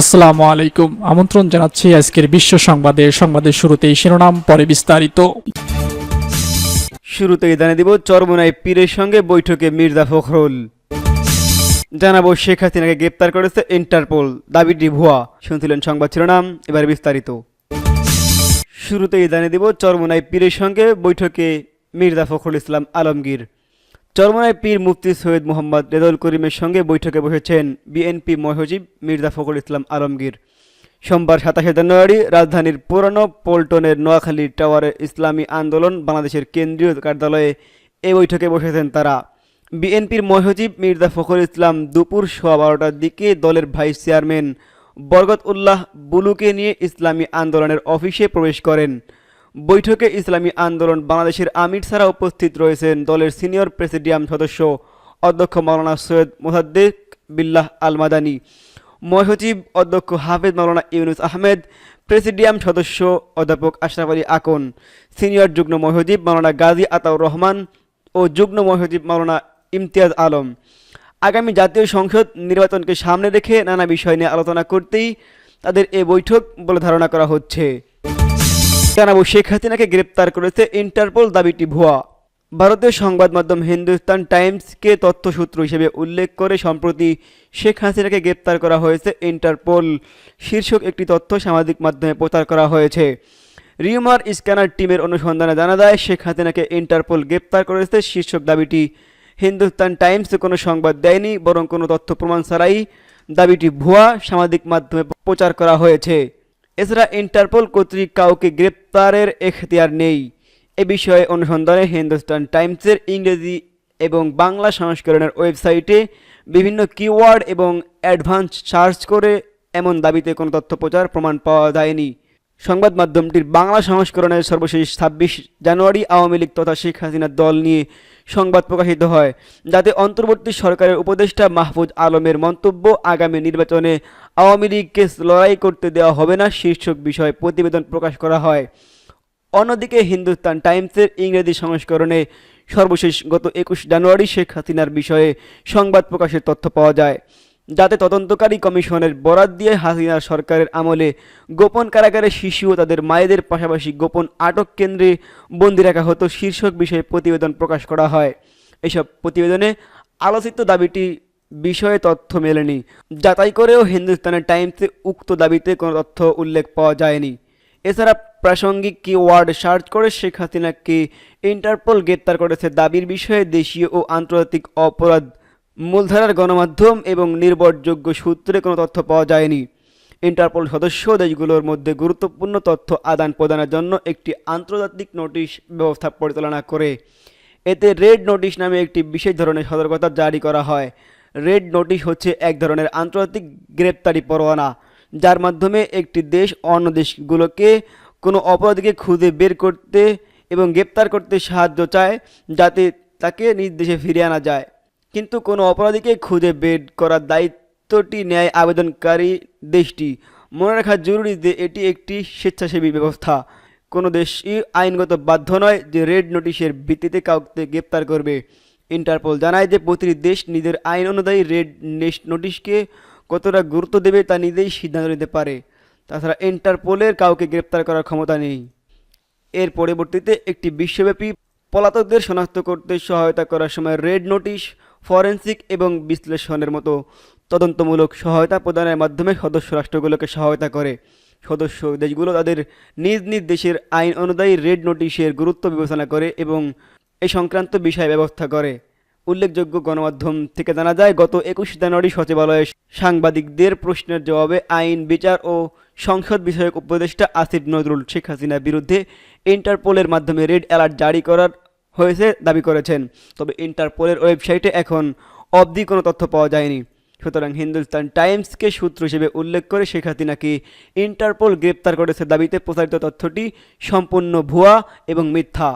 আসসালামু আলাইকুম। আমন্ত্রণ জানাচ্ছি আজকের বিশ্ব সংবাদে। সংবাদের শুরুতেই শিরোনাম, পরে বিস্তারিত। শুরুতেই জানিয়ে দিব, চরমোনাই পীরের সঙ্গে বৈঠকে মির্জা ফখরুল। জানাব, শেখ হাসিনাকে গ্রেপ্তার করেছে ইন্টারপোল, দাবিটি ভুয়া। শুনছিলেন সংবাদ শিরোনাম, এবার বিস্তারিত। শুরুতেই জানিয়ে দিব, চরমোনাই পীরের সঙ্গে বৈঠকে মির্জা ফখরুল ইসলাম আলমগীর। চরমোনাই পীর মুফতি সৈয়দ মোহাম্মদ রেদুল করিমের সঙ্গে বৈঠকে বসেছেন বিএনপি মহাসচিব মির্জা ফখরুল ইসলাম আলমগীর। সোমবার সাতাশে জানুয়ারি রাজধানীর পুরনো পল্টনের নোয়াখালী টাওয়ারে ইসলামী আন্দোলন বাংলাদেশের কেন্দ্রীয় কার্যালয়ে এই বৈঠকে বসেছেন তারা। বিএনপির মহাসচিব মির্জা ফখরুল ইসলাম দুপুর সোয়া বারোটার দিকে দলের ভাইস চেয়ারম্যান বরগত উল্লাহ বুলুকে নিয়ে ইসলামী আন্দোলনের অফিসে প্রবেশ করেন। বৈঠকে ইসলামী আন্দোলন বাংলাদেশের আমির ছাড়া উপস্থিত রয়েছেন দলের সিনিয়র প্রেসিডিয়াম সদস্য অধ্যক্ষ মাওলানা সৈয়দ মোসাদ্দেক বিল্লাহ আল মাদানী মহাসচিব অধ্যক্ষ হাফেজ মাওলানা ইউনুস আহমেদ, প্রেসিডিয়াম সদস্য অধ্যাপক আশরাফ আলী আকন, সিনিয়র যুগ্ম মহাসচিব মাওলানা গাজী আতাউর রহমান ও যুগ্ম মহাসচিব মাওলানা ইমতিয়াজ আলম। আগামী জাতীয় সংসদ নির্বাচনকে সামনে রেখে নানা বিষয় নিয়ে আলোচনা করতেই তাদের এ বৈঠক বলে ধারণা করা হচ্ছে। জানাব শেখ হাসিনাকে গ্রেপ্তার করেছে ইন্টারপোল দাবিটি ভুয়া। ভারতীয় সংবাদ মাধ্যম হিন্দুস্তান টাইমসকে তথ্যসূত্র হিসেবে উল্লেখ করে সম্প্রতি শেখ হাসিনাকে গ্রেপ্তার করা হয়েছে ইন্টারপোল। শীর্ষক একটি তথ্য সামাজিক মাধ্যমে প্রচার করা হয়েছে। রিউমার স্ক্যানার টিমের অনুসন্ধানে জানা যায়, শেখ হাসিনাকে ইন্টারপোল গ্রেপ্তার করেছে। শীর্ষক দাবিটি, হিন্দুস্তান টাইমস কোনো সংবাদ দেয়নি, বরং কোনো তথ্য প্রমাণ ছাড়াই দাবিটি ভুয়া। সামাজিক মাধ্যমে প্রচার করা হয়েছে। এছাড়া ইন্টারপোল কর্তৃক কাউকে গ্রেপ্তারের এখতিয়ার নেই। এ বিষয়ে অনুসন্ধানে হিন্দুস্তান টাইমসের ইংরেজি এবং বাংলা সংস্করণের ওয়েবসাইটে বিভিন্ন কিওয়ার্ড এবং অ্যাডভান্স সার্চ করে এমন দাবিতে কোনো তথ্য প্রচার প্রমাণ পাওয়া যায়নি। সংবাদ মাধ্যমটির বাংলা সংস্করণের সর্বশেষ ছাব্বিশ জানুয়ারি আওয়ামী লীগ তথা শেখ হাসিনার দল নিয়ে সংবাদ প্রকাশিত হয়, যাতে অন্তর্বর্তী সরকারের উপদেষ্টা মাহফুজ আলমের মন্তব্য আগামী নির্বাচনে আওয়ামী লীগকে লড়াই করতে দেওয়া হবে না শীর্ষক বিষয়ে প্রতিবেদন প্রকাশ করা হয়। অন্যদিকে হিন্দুস্তান টাইমসের ইংরেজি সংস্করণে সর্বশেষ গত একুশ জানুয়ারি শেখ হাসিনার বিষয়ে সংবাদ প্রকাশের তথ্য পাওয়া যায়। যাতে তদন্তকারী কমিশনের বরাত দিয়ে হাসিনা সরকারের আমলে গোপন কারাগারে শিশু ও তাদের মায়েদের পাশাপাশি গোপন আটক কেন্দ্রে বন্দি রাখা হতো শীর্ষক বিষয়ে প্রতিবেদন প্রকাশ করা হয়। এসব প্রতিবেদনে আলোচিত দাবিটি বিষয়ে তথ্য মেলেনি। যাচাই করেও হিন্দুস্তানের টাইমসে উক্ত দাবিতে কোনো তথ্য উল্লেখ পাওয়া যায়নি। এছাড়া প্রাসঙ্গিক কিওয়ার্ড সার্চ করে শেখ হাসিনাকে ইন্টারপোল গ্রেপ্তার করেছে দাবির বিষয়ে দেশীয় ও আন্তর্জাতিক অপরাধ মূলধারার গণমাধ্যম এবং নির্ভরযোগ্য সূত্রে কোনো তথ্য পাওয়া যায়নি। ইন্টারপোল সদস্য দেশগুলোর মধ্যে গুরুত্বপূর্ণ তথ্য আদান প্রদানের জন্য একটি আন্তর্জাতিক নোটিশ ব্যবস্থা পরিচালনা করে। এতে রেড নোটিশ নামে একটি বিশেষ ধরনের সতর্কতা জারি করা হয়। রেড নোটিশ হচ্ছে এক ধরনের আন্তর্জাতিক গ্রেপ্তারি পরোয়ানা, যার মাধ্যমে একটি দেশ অন্য দেশগুলোকে কোনো অপরাধীকে খুঁজে বের করতে এবং গ্রেপ্তার করতে সাহায্য চায়, যাতে তাকে নিজ দেশে ফিরিয়ে আনা যায়। কিন্তু কোনো অপরাধীকে খুঁজে বের করার দায়িত্বটি নেয় আবেদনকারী দেশটি। মনে রাখা জরুরি যে এটি একটি স্বেচ্ছাসেবী ব্যবস্থা। কোনো দেশই আইনগত বাধ্য নয় যে রেড নোটিশের ভিত্তিতে কাউকে গ্রেপ্তার করবে। ইন্টারপোল জানায় যে প্রতিটি দেশ নিজের আইন অনুযায়ী রেড নোটিশকে কতটা গুরুত্ব দেবে তা নিজেই সিদ্ধান্ত নিতে পারে। তাছাড়া ইন্টারপোলের কাউকে গ্রেপ্তার করার ক্ষমতা নেই। এর পরবর্তীতে একটি বিশ্বব্যাপী পলাতকদের শনাক্ত করতে সহায়তা করার সময় রেড নোটিশ ফরেন্সিক এবং বিশ্লেষণের মতো তদন্তমূলক সহায়তা প্রদানের মাধ্যমে সদস্য রাষ্ট্রগুলোকে সহায়তা করে। সদস্য দেশগুলো তাদের নিজ নিজ দেশের আইন অনুযায়ী রেড নোটিশের গুরুত্ব বিবেচনা করে এবং এ সংক্রান্ত বিষয়ে ব্যবস্থা করে। উল্লেখযোগ্য গণমাধ্যম থেকে জানা যায়, গত একুশ জানুয়ারি সচিবালয়ে সাংবাদিকদের প্রশ্নের জবাবে আইন, বিচার ও সংসদ বিষয়ক উপদেষ্টা আসিফ নজরুল শেখ হাসিনার বিরুদ্ধে ইন্টারপোলের মাধ্যমে রেড অ্যালার্ট জারি করার হয়েছে দাবি করেছেন। তবে ইন্টারপোলের ওয়েবসাইটে এখন অবধি কোনো তথ্য পাওয়া যায়নি। সুতরাং হিন্দুস্তান টাইমসকে সূত্র হিসেবে উল্লেখ করে শেখ নাকি ইন্টারপোল গ্রেপ্তার করেছে দাবিতে প্রচারিত তথ্যটি সম্পূর্ণ ভুয়া এবং মিথ্যা?